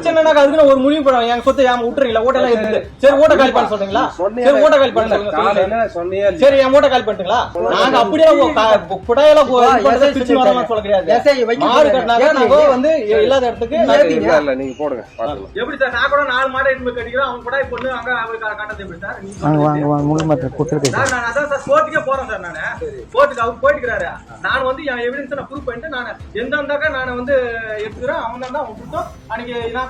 பிரச்சனைனா அதுக்கு ஒரு முடிவு பண்ணுவோம் எங்க சொத்தை ஏன் விட்டுறீங்களா? ஓட்டெல்லாம் இருக்குது சரி. ஓட்ட காலி பண்ண சொல்றீங்களா? சரி ஓட்ட காலி பண்ண சரி என் ஓட்ட காலி பண்ணிட்டுங்களா? நாங்க அப்படியே உங்க கா- குடையில போ- இது பண்றதை சுத்தி வரலாம் சொல்ல கிடையாது. மாடு நாங்க வந்து இல்லாத இடத்துக்கு நீங்க போடுங்க. எப்படி சார்? நான் கூட நாலு மாடு எடுத்து போய் கட்டிக்கிறேன் அவங்க கூட பொண்ணு அங்க அவருக்கு காட்டது எப்படி சார்? வாங்க வாங்க வாங்க. முழுமத்தை கொடுத்துருக்கு சார் நான் அதான் சார் கோர்ட்டுக்கே போறேன் சார் நானு. கோர்ட்டுக்கு அவர் போயிட்டுக்கிறாரு நான் வந்து என் எவிடன்ஸ் நான் ப்ரூவ் பண்ணிட்டு நான் எந்த இருந்தாக்க நான் வந்து எடுத்துக்கிறேன். அவங்க தான் அவங்க கொடுத்தோம். அன்னைக்கு நான்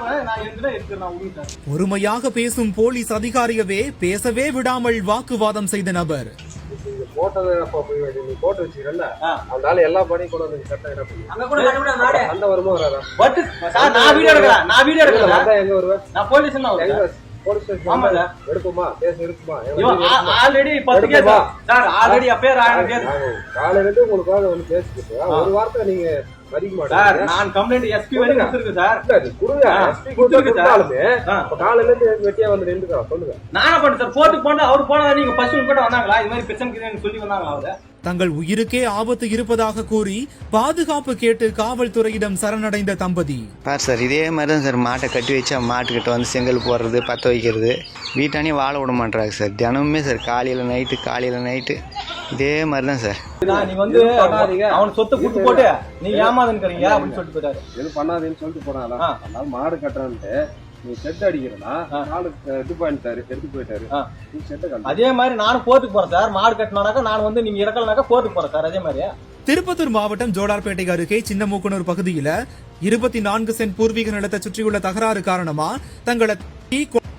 பொறுமையாக பேசும் போலீஸ் அதிகாரியவே பேசவே விடாமல் வாக்குவாதம் செய்த நபர். போட்டு வச்சுக்கிறல்ல. அதனால எல்லா பணியும் கூட வந்து கரெக்டா என்ன பண்ணுங்க? அங்க கூட கட்டி விட மாடு அந்த வருமா வராதா? நான் வீடியோ எடுக்கிறேன் நான் வீடியோ இல்ல, எடுக்கிறேன் வந்தா எங்க வருவேன் நான் போலீஸ் எங்க போலீஸ் ஸ்டேஷன் கேஸ் இவன் ஆல்ரெடி பத்து கேஸ்? சார் ஆல்ரெடி அப்பேர் ஆயிரம் கேஸ். காலையில இருந்து உங்களுக்காக வந்து பேசிக்கிட்டு ஒரு வார்த்தை நீங்க மதிக்க மாட்டீங்க. நான் கம்ப்ளைண்ட் எஸ்பி வரைக்கும் கொடுத்துருக்கு சார். கொடுங்க. எஸ்பி கொடுத்தா கொடுத்துருக்கு சார். கொடுத்தாலுமே ஆ. இப்ப காலையில இருந்து வெட்டியா வந்து நின்றுக்கிறோம். சொல்லுங்க. நானா பண்ணேன் சார்? கோர்ட்டுக்கு போனா அவர் போனா நீங்க பசங்க கூட வந்தாங்களா? இது மாதிரி பிரச்சனை சொல்லி வந்தாங்களா அவரு? தங்கள் உயிருக்கே ஆபத்து இருப்பதாக கூறி பாதுகாப்பு கேட்டு காவல்துறையிடம் சரணடைந்த தம்பதி. பார் சார் இதே மாதிரி தான் சார் மாட்டை கட்டி வச்சா மாட்டுக்கிட்ட வந்து செங்கல் போடுறது பற்ற வைக்கிறது. வீட்டானையும் வாழ விட மாட்டாங்க சார். தினமுமே சார் காலையில் நைட்டு காலையில் நைட்டு இதே மாதிரி தான் சார் நீ வந்து. அவன் சொத்தை கூட்டு போட்டு நீ ஏமாதுன்னு அப்படின்னு சொல்லிட்டு போயிட்டாரு. எதுவும் பண்ணாதேன்னு சொல்லிட்டு. அதனால மாடு கட்டுறான்ட்டு நீ செட் அடிக்கிறனா ஆ. நாலு இது பண்ணிட்டாரு எடுத்து போயிட்டாரு. ஆ. நீ செட்டை கட்டு அதே மாதிரி நானும் கோர்ட்டுக்கு போறேன் சார். மாடு கட்டினாக்கா நான் வந்து நீங்க இறக்கலனாக்கா கோர்ட்டுக்கு போறேன் சார். அதே மாதிரி திருப்பத்தூர் மாவட்டம் ஜோடார்பேட்டை அருகே சின்னமூக்கனூர் பகுதியில இருபத்தி நான்கு சென்ட் பூர்வீக நிலத்தை சுற்றியுள்ள தகராறு காரணமா தங்களை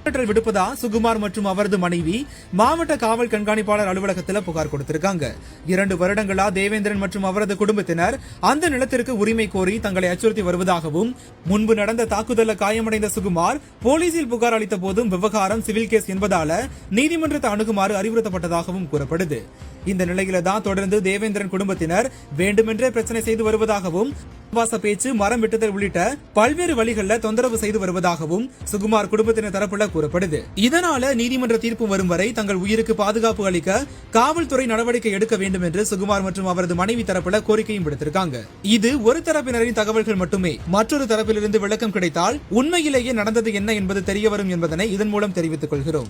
மிரட்டல் விடுப்பதா சுகுமார் மற்றும் அவரது மனைவி? மாவட்ட காவல் கண்காணிப்பாளர் அலுவலகத்தில் புகார் கொடுத்திருக்காங்க. இரண்டு வருடங்களா தேவேந்திரன் மற்றும் அவரது குடும்பத்தினர் அந்த நிலத்திற்கு உரிமை கோரி தங்களை அச்சுறுத்தி வருவதாகவும் முன்பு நடந்த தாக்குதல காயமடைந்த சுகுமார் போலீசில் புகார் அளித்த போதும் விவகாரம் சிவில் கேஸ் என்பதால நீதிமன்றத்தை அணுகுமாறு அறிவுறுத்தப்பட்டதாகவும் கூறப்படுது. இந்த நிலையில தான் தொடர்ந்து தேவேந்திரன் குடும்பத்தினர் வேண்டுமென்றே பிரச்சனை செய்து வருவதாகவும் வாச பேச்சு மரம் வெட்டுதல் உள்ளிட்ட பல்வேறு வழிகளில் தொந்தரவு செய்து வருவதாகவும் சுகுமார் குடும்பத்தினர் தரப்புல கூறப்படுது. இதனால நீதிமன்ற தீர்ப்பு வரும் வரை தங்கள் உயிருக்கு பாதுகாப்பு அளிக்க காவல்துறை நடவடிக்கை எடுக்க வேண்டும் என்று சுகுமார் மற்றும் அவரது மனைவி தரப்புல கோரிக்கையும் விடுத்திருக்காங்க. இது ஒரு தரப்பினரின் தகவல்கள் மட்டுமே. மற்றொரு தரப்பிலிருந்து விளக்கம் கிடைத்தால் உண்மையிலேயே நடந்தது என்ன என்பது தெரிய வரும் என்பதனை இதன் மூலம் தெரிவித்துக் கொள்கிறோம்.